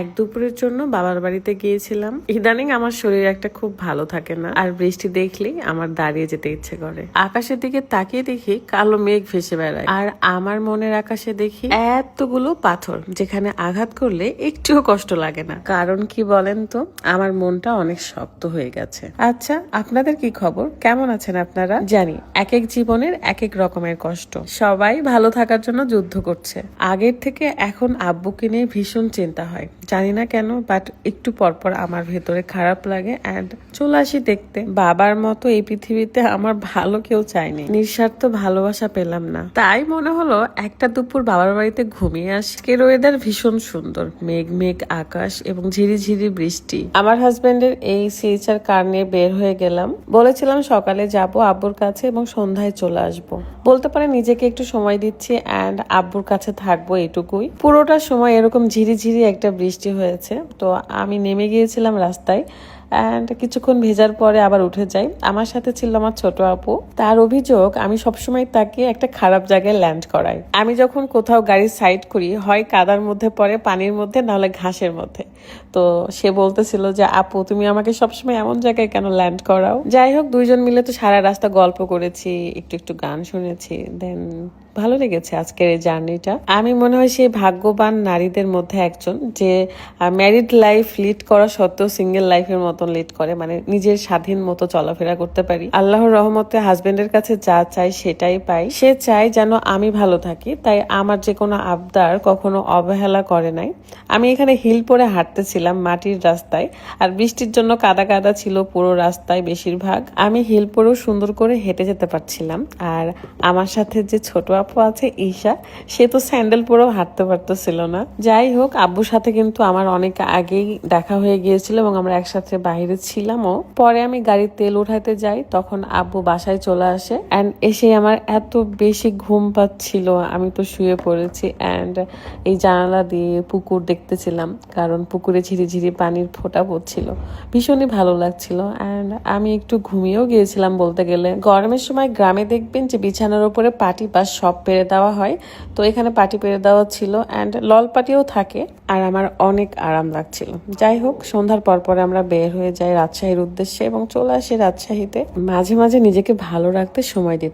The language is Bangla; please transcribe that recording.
এক দুপুরের জন্য বাবার বাড়িতে গিয়েছিলাম। ইদানিং আমার শরীর একটা খুব ভালো থাকে না, আর বৃষ্টি দেখলেই আমার দাঁড়িয়ে যেতে ইচ্ছে করে। আকাশের দিকে তাকিয়ে দেখি কালো মেঘ ভেসে বেড়ায়, আর আমার মনের আকাশে দেখি এতগুলো পাথর, যেখানে আঘাত করলে একটুও কষ্ট লাগে না। কারণ কি বলেন তো, আমার মনটা অনেক শক্ত হয়ে গেছে। আচ্ছা আপনাদের কি খবর? কেমন আছেন আপনারা? জানি এক এক জীবনের এক এক রকমের কষ্ট। সবাই ভালো থাকার জন্য যুদ্ধ করছে। আগের থেকে এখন আব্বুকে নিয়ে ভীষণ চিন্তা হয়। জানি না কেন বাট একটু পরপর আমার ভেতরে খারাপ লাগে অ্যান্ড চলে আসি দেখতে। বাবার মতো এই পৃথিবীতে আমার ভালো কেউ চায়নি নিঃস্বার্থ ভালোবাসা পেলাম না। তাই মনে হলো একটা দুপুর বাবার বাড়িতে ঘুমিয়ে আজকের ওয়েদার ভীষণ সুন্দর। মেঘ মেঘ, আকাশ এবং ঝিরিঝিরি বৃষ্টি। আমার হাজবেন্ডের এই সিএচআর কার নিয়ে বের হয়ে গেলাম। বলেছিলাম সকালে যাব আব্বুর কাছে এবং সন্ধ্যায় চলে আসব। বলতে পারে নিজেকে একটু সময় দিচ্ছি অ্যান্ড আব্বুর কাছে থাকব এটুকুই। পুরোটা সময় এরকম ঝিরিঝিরি একটা বৃষ্টি হয়েছে তো আমি নেমে গিয়েছিলাম রাস্তায়। অ্যান্ড কিছুক্ষণ ভেজার পরে আবার উঠে যাই। আমার সাথে ছিল আমার ছোট আপু। তার অভিযোগ, আমি সবসময় তাকে একটা খারাপ জায়গায় ল্যান্ড করাই। আমি যখন কোথাও গাড়ি সাইড করি, হয় কাদার মধ্যে পড়ে, পানির মধ্যে নাহলে ঘাসের মধ্যে। তো সে বলতেছিল যে, আপু, তুমি আমাকে সবসময় এমন জায়গায় কেন ল্যান্ড করাও? যাই হোক, দুইজন মিলে তো সারা রাস্তা গল্প করেছি, একটু একটু গান শুনেছি। দেন ভালো লেগেছে আজকের এই জার্নিটা। আমি মনে হয় সেই ভাগ্যবান নারীদের মধ্যে একজন, যে ম্যারিড লাইফ লিড করা সত্ত্বেও সিঙ্গেল লাইফের মতন লিড করে মানে নিজের স্বাধীন মতো চলাফেরা করতে পারি। আল্লাহর রহমতে হাজবেন্ডের কাছে যা চাই সেটাই পাই। সে চাই যেন আমি ভালো থাকি, তাই আমার যে কোনো আবদার কখনো অবহেলা করে নাই। আমি এখানে হিল পরে হাঁটতেছিলাম মাটির রাস্তায়, আর বৃষ্টির জন্য কাদা কাদা ছিল পুরো রাস্তায় বেশিরভাগ। আমি হিল পরেও সুন্দর করে হেঁটে যেতে পারছিলাম, আর আমার সাথে যে ছোট আপু আছে ঈশা, সে তো স্যান্ডেল পরেও হাঁটতে পারতেছিল না। যাই হোক, আব্বুর সাথে কিন্তু আমার অনেক আগেই দেখা হয়ে গিয়েছিল এবং আমরা একসাথে বাইরে ছিলামও। পরে আমি গাড়ির তেল উঠাতে যাই, তখন আব্বু বাসায় চলে আসে। অ্যান্ড এসে আমার এত বেশি ঘুম পাচ্ছিল, আমি তো শুয়ে পড়েছি। অ্যান্ড এই জানালা দিয়ে পুকুর দেখতেছিলাম, কারণ পুকুরে ঝিরিঝিরি পানির ফোঁটা পড়ছিল। ভীষণই ভালো লাগছিল। অ্যান্ড আমি একটু ঘুমিয়েও গিয়েছিলাম বলতে গেলে। গরমের সময় গ্রামে দেখবেন যে বিছানার উপরে পাটি বা সব পেরে দেওয়া হয়। তো এখানে পাটি পেরে দেওয়া ছিল। অ্যান্ড লল পাটিও থাকে। আর আমার অনেক আরাম লাগছিল। যাই হোক, সন্ধ্যার পর পরে আমরা বের হয়ে যায় রাজশাহীর উদ্দেশ্যে এবং চলে আসি রাজশাহীতে। মাঝে মাঝে নিজেকে ভালো রাখতে সময় দিতে।